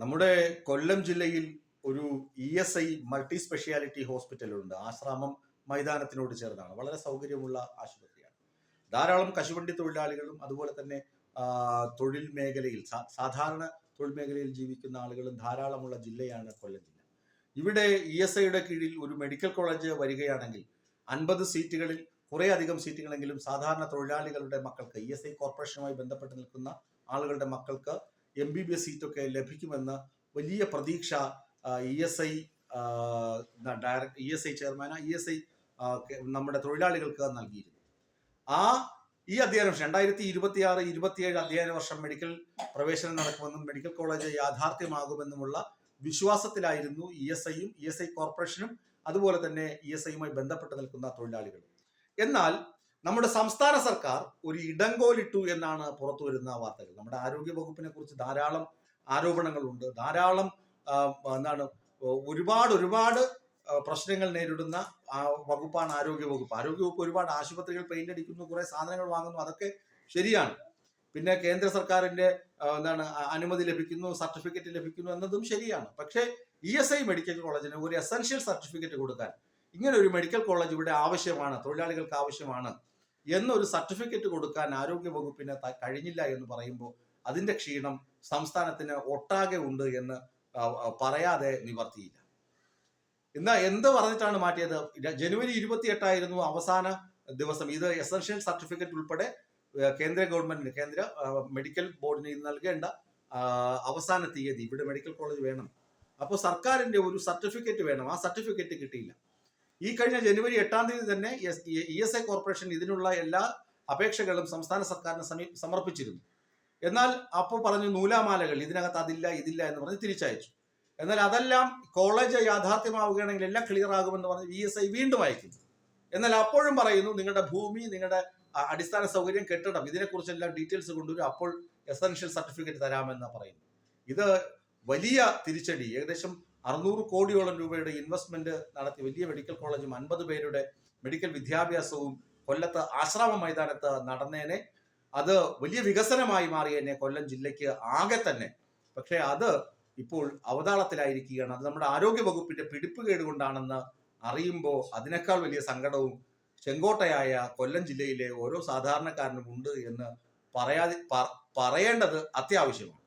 നമ്മുടെ കൊല്ലം ജില്ലയിൽ ഒരു E S I multi speciality hospital ഉണ്ട് ആശ്രാമം മൈതാനത്തിനോട് ചേർന്നാണ്. വളരെ സൗകര്യമുള്ള ആശുപത്രിയാണ്. ധാരാളം കശുവണ്ടി തൊഴിലാളികളും അതുപോലെ തന്നെ തൊഴിൽ മേഖലയിൽ സാധാരണ തൊഴിൽ മേഖലയിൽ ജീവിക്കുന്ന ആളുകളും ധാരാളമുള്ള ജില്ലയാണ് കൊല്ലം ജില്ല. ഇവിടെ ഇ എസ് ഐയുടെ കീഴിൽ ഒരു മെഡിക്കൽ കോളേജ് വരികയാണെങ്കിൽ അൻപത് സീറ്റുകളിൽ കുറേ അധികം സീറ്റുകളെങ്കിലും സാധാരണ തൊഴിലാളികളുടെ മക്കൾക്ക് ഇ എസ് ഐ കോർപ്പറേഷനുമായി ബന്ധപ്പെട്ട് നിൽക്കുന്ന ആളുകളുടെ മക്കൾക്ക് എം ബി ബി എസ് സീറ്റൊക്കെ ലഭിക്കുമെന്ന് വലിയ പ്രതീക്ഷ E S I direct E S I ചെയർമാന E S I നമ്മുടെ തൊഴിലാളികൾക്ക് നൽകിയിരുന്നു ആ ഈ അധ്യയന വർഷം രണ്ടായിരത്തി ഇരുപത്തി ആറ് ഇരുപത്തിയേഴ് അധ്യയന വർഷം മെഡിക്കൽ പ്രവേശനം നടക്കുമെന്നും മെഡിക്കൽ കോളേജ് യാഥാർത്ഥ്യമാകുമെന്നുമുള്ള വിശ്വാസത്തിലായിരുന്നു ഇ എസ് ഐയും ഇ എസ് ഐ കോർപ്പറേഷനും അതുപോലെ തന്നെ ഇ എസ് ഐയുമായി ബന്ധപ്പെട്ട് നിൽക്കുന്ന തൊഴിലാളികളും. എന്നാൽ നമ്മുടെ സംസ്ഥാന സർക്കാർ ഒരു ഇടങ്കോലിട്ടു എന്നാണ് പുറത്തു വരുന്ന വാർത്തകൾ. നമ്മുടെ ആരോഗ്യ വകുപ്പിനെ കുറിച്ച് ധാരാളം ആരോപണങ്ങളുണ്ട്. ധാരാളം എന്താണ് ഒരുപാട് ഒരുപാട് പ്രശ്നങ്ങൾ നേരിടുന്ന വകുപ്പാണ് ആരോഗ്യ വകുപ്പ്. ആരോഗ്യ വകുപ്പ് ഒരുപാട് ആശുപത്രികൾ പെയിന്റ് അടിക്കുന്നു കുറെ സാധനങ്ങൾ വാങ്ങുന്നു. അതൊക്കെ ശരിയാണ്. പിന്നെ കേന്ദ്ര സർക്കാരിന്റെ എന്താണ് അനുമതി ലഭിക്കുന്നു സർട്ടിഫിക്കറ്റ് ലഭിക്കുന്നു എന്നതും ശരിയാണ്. പക്ഷേ ഇ എസ് ഐ മെഡിക്കൽ കോളേജിന് ഒരു എസൻഷ്യൽ സർട്ടിഫിക്കറ്റ് കൊടുക്കാൻ ഇങ്ങനെ ഒരു മെഡിക്കൽ കോളേജ് ഇവിടെ ആവശ്യമാണ് തൊഴിലാളികൾക്ക് ആവശ്യമാണ്. എന്നൊരു സർട്ടിഫിക്കറ്റ് കൊടുക്കാൻ ആരോഗ്യ വകുപ്പിന് കഴിഞ്ഞില്ല എന്ന് പറയുമ്പോൾ അതിന്റെ ക്ഷീണം സംസ്ഥാനത്തിന് ഒട്ടാകെ ഉണ്ട് എന്ന് പറയാതെ നിവർത്തിയില്ല. എന്നാ എന്ത് പറഞ്ഞിട്ടാണ് മാറ്റിയത്? ജനുവരി ഇരുപത്തി എട്ടായിരുന്നു അവസാന ദിവസം. ഇത് എസൻഷ്യൽ സർട്ടിഫിക്കറ്റ് ഉൾപ്പെടെ കേന്ദ്ര ഗവൺമെന്റിന് കേന്ദ്ര മെഡിക്കൽ ബോർഡിന് നൽകേണ്ട അവസാന തീയതി. ഇവിടെ മെഡിക്കൽ കോളേജ് വേണം. അപ്പോൾ സർക്കാരിന്റെ ഒരു സർട്ടിഫിക്കറ്റ് വേണം. ആ സർട്ടിഫിക്കറ്റ് കിട്ടിയില്ല. ഈ കഴിഞ്ഞ ജനുവരി എട്ടാം തീയതി തന്നെ ഇ എസ് ഐ കോർപ്പറേഷൻ ഇതിനുള്ള എല്ലാ അപേക്ഷകളും സംസ്ഥാന സർക്കാരിന് സമീ സമർപ്പിച്ചിരുന്നു. എന്നാൽ അപ്പോൾ പറഞ്ഞു നൂലാമാലകൾ ഇതിനകത്ത് അതില്ല ഇതില്ല എന്ന് പറഞ്ഞ് തിരിച്ചയച്ചു. എന്നാൽ അതെല്ലാം കോളേജ് യാഥാർത്ഥ്യമാവുകയാണെങ്കിൽ എല്ലാം ക്ലിയർ ആകുമെന്ന് പറഞ്ഞ് വി എസ് ഐ വീണ്ടും അയക്കുന്നു. എന്നാൽ അപ്പോഴും പറയുന്നു നിങ്ങളുടെ ഭൂമി നിങ്ങളുടെ അടിസ്ഥാന സൗകര്യം കെട്ടിടം ഇതിനെക്കുറിച്ചെല്ലാം ഡീറ്റെയിൽസ് കൊണ്ടുവരും. അപ്പോൾ എസൻഷ്യൽ സർട്ടിഫിക്കറ്റ് തരാമെന്ന് പറയുന്നു. ഇത് വലിയ തിരിച്ചടി. ഏകദേശം അറുന്നൂറ് കോടിയോളം രൂപയുടെ ഇൻവെസ്റ്റ്മെന്റ് നടത്തി വലിയ മെഡിക്കൽ കോളേജും അൻപത് പേരുടെ മെഡിക്കൽ വിദ്യാഭ്യാസവും കൊല്ലത്ത് ആശ്രമ മൈതാനത്ത് നടന്നേനെ. അത് വലിയ വികസനമായി മാറിയേനെ കൊല്ലം ജില്ലയ്ക്ക് ആകെ തന്നെ. പക്ഷേ അത് ഇപ്പോൾ അവതാളത്തിലായിരിക്കുകയാണ്. അത് നമ്മുടെ ആരോഗ്യ വകുപ്പിന്റെ പിടിപ്പുകേട് കൊണ്ടാണെന്ന് അറിയുമ്പോൾ അതിനേക്കാൾ വലിയ സങ്കടവും ചെങ്കോട്ടയായ കൊല്ലം ജില്ലയിലെ ഓരോ സാധാരണക്കാരനും ഉണ്ട് എന്ന് പറയാതെ പറയേണ്ടത് അത്യാവശ്യമാണ്.